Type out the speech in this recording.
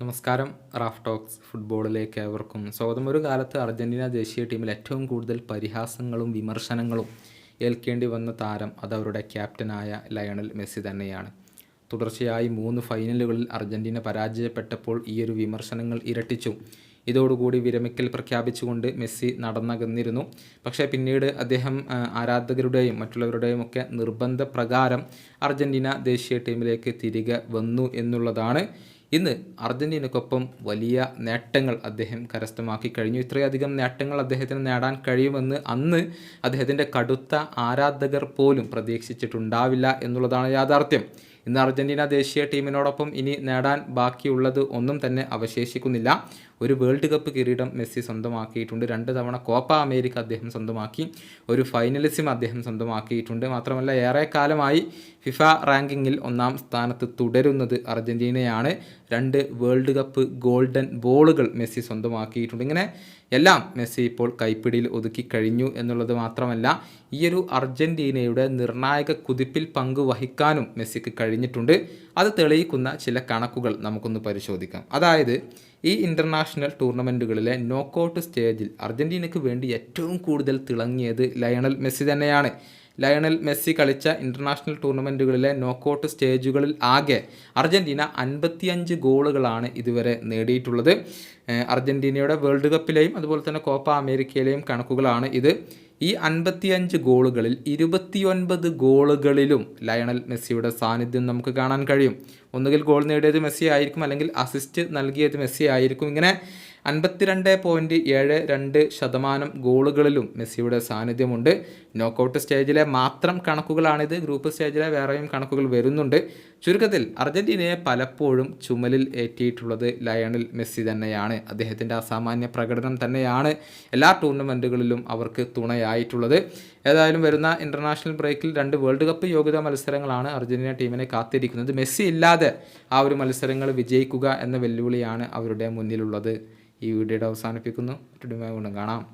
നമസ്കാരം. Raf talks ഫുട്ബോളിലേക്ക് ഏവർക്കും സ്വാഗതം. ഒരു കാലത്ത് അർജന്റീന ദേശീയ ടീമിൽ ഏറ്റവും കൂടുതൽ പരിഹാസങ്ങളും വിമർശനങ്ങളും ഏൽക്കേണ്ടി വന്ന താരം അത് അവരുടെ ക്യാപ്റ്റനായ ലയണൽ മെസ്സി തന്നെയാണ്. തുടർച്ചയായി മൂന്ന് ഫൈനലുകളിൽ അർജന്റീന പരാജയപ്പെട്ടപ്പോൾ ഈയൊരു വിമർശനങ്ങൾ ഇരട്ടിച്ചു. ഇതോടുകൂടി വിരമിക്കൽ പ്രഖ്യാപിച്ചുകൊണ്ട് മെസ്സി നടന്നകന്നിരുന്നു. പക്ഷേ പിന്നീട് അദ്ദേഹം ആരാധകരുടെയും മറ്റുള്ളവരുടെയും ഒക്കെ നിർബന്ധപ്രകാരം അർജന്റീന ദേശീയ ടീമിലേക്ക് തിരികെ വന്നു എന്നുള്ളതാണ് ഇന്ന് അർജന്റീനക്കൊപ്പം വലിയ നേട്ടങ്ങൾ അദ്ദേഹം കരസ്ഥമാക്കി കഴിഞ്ഞു. ഇത്രയധികം നേട്ടങ്ങൾ അദ്ദേഹത്തിന് നേടാൻ കഴിയുമെന്ന് അന്ന് അദ്ദേഹത്തിന്റെ കടുത്ത ആരാധകർ പോലും പ്രതീക്ഷിച്ചിട്ടുണ്ടാവില്ല എന്നുള്ളതാണ് യാഥാർത്ഥ്യം. ഇന്ന് അർജന്റീന ദേശീയ ടീമിനോടൊപ്പം ഇനി നേടാൻ ബാക്കിയുള്ളത് ഒന്നും തന്നെ അവശേഷിക്കുന്നില്ല. ഒരു വേൾഡ് കപ്പ് കിരീടം മെസ്സി സ്വന്തമാക്കിയിട്ടുണ്ട്. രണ്ട് തവണ കോപ്പ അമേരിക്ക അദ്ദേഹം സ്വന്തമാക്കി. ഒരു ഫൈനലിസം അദ്ദേഹം സ്വന്തമാക്കിയിട്ടുണ്ട്. മാത്രമല്ല ഏറെക്കാലമായി ഫിഫ റാങ്കിങ്ങിൽ ഒന്നാം സ്ഥാനത്ത് തുടരുന്നത് അർജന്റീനയാണ് രണ്ട് വേൾഡ് കപ്പ് ഗോൾഡൻ ബോളുകൾ മെസ്സി സ്വന്തമാക്കിയിട്ടുണ്ട്. ഇങ്ങനെ എല്ലാം മെസ്സി ഇപ്പോൾ കൈപ്പിടിയിൽ ഒതുക്കി കഴിഞ്ഞു എന്നുള്ളത് മാത്രമല്ല ഈയൊരു അർജന്റീനയുടെ നിർണായക കുതിപ്പിൽ പങ്കുവഹിക്കാനും മെസ്സിക്ക് കഴിഞ്ഞിട്ടുണ്ട്. അത് തെളിയിക്കുന്ന ചില കണക്കുകൾ നമുക്കൊന്ന് പരിശോധിക്കാം. അതായത് ഈ ഇന്റർനാഷണൽ ടൂർണമെന്റുകളിലെ നോക്കൗട്ട് സ്റ്റേജിൽ അർജന്റീനയ്ക്ക് വേണ്ടി ഏറ്റവും കൂടുതൽ തിളങ്ങിയത് ലയണൽ മെസ്സി തന്നെയാണ്. ലയണൽ മെസ്സി കളിച്ച ഇന്റർനാഷണൽ ടൂർണമെന്റുകളിലെ നോക്കൗട്ട് സ്റ്റേജുകളിൽ ആകെ അർജന്റീന അൻപത്തിയഞ്ച് ഗോളുകളാണ് ഇതുവരെ നേടിയിട്ടുള്ളത്. അർജന്റീനയുടെ വേൾഡ് കപ്പിലെയും അതുപോലെ തന്നെ കോപ്പ അമേരിക്കയിലെയും കണക്കുകളാണ് ഇത്. ഈ അൻപത്തിയഞ്ച് ഗോളുകളിൽ ഇരുപത്തിയൊൻപത് ഗോളുകളിലും ലയണൽ മെസ്സിയുടെ സാന്നിധ്യം നമുക്ക് കാണാൻ കഴിയും. ഒന്നുകിൽ ഗോൾ നേടിയത് മെസ്സി ആയിരിക്കും അല്ലെങ്കിൽ അസിസ്റ്റ് നൽകിയത് മെസ്സി ആയിരിക്കും. ഇങ്ങനെ അൻപത്തിരണ്ട് പോയിന്റ് ഏഴ് രണ്ട് ശതമാനം ഗോളുകളിലും മെസ്സിയുടെ സാന്നിധ്യമുണ്ട്. നോക്കൗട്ട് സ്റ്റേജിലെ മാത്രം കണക്കുകളാണിത്. ഗ്രൂപ്പ് സ്റ്റേജിലെ വേറെയും കണക്കുകൾ വരുന്നുണ്ട്. ചുരുക്കത്തിൽ അർജന്റീനയെ പലപ്പോഴും ചുമലിൽ ഏറ്റിയിട്ടുള്ളത് ലയണൽ മെസ്സി തന്നെയാണ്. അദ്ദേഹത്തിന്റെ അസാമാന്യ പ്രകടനം തന്നെയാണ് എല്ലാ ടൂർണമെന്റുകളിലും അവർക്ക് തുണയായിട്ടുള്ളത്. ഏതായാലും വരുന്ന ഇന്റർനാഷണൽ ബ്രേക്കിൽ രണ്ട് വേൾഡ് കപ്പ് യോഗ്യതാ മത്സരങ്ങളാണ് അർജന്റീന ടീമിനെ കാത്തിരിക്കുന്നത്. മെസ്സി ഇല്ലാതെ ആ ഒരു മത്സരങ്ങൾ വിജയിക്കുക എന്ന വെല്ലുവിളിയാണ് അവരുടെ മുന്നിലുള്ളത്. ഈ വീഡിയോയുടെ അവസാനിപ്പിക്കുന്നു. വീണ്ടും കാണാം.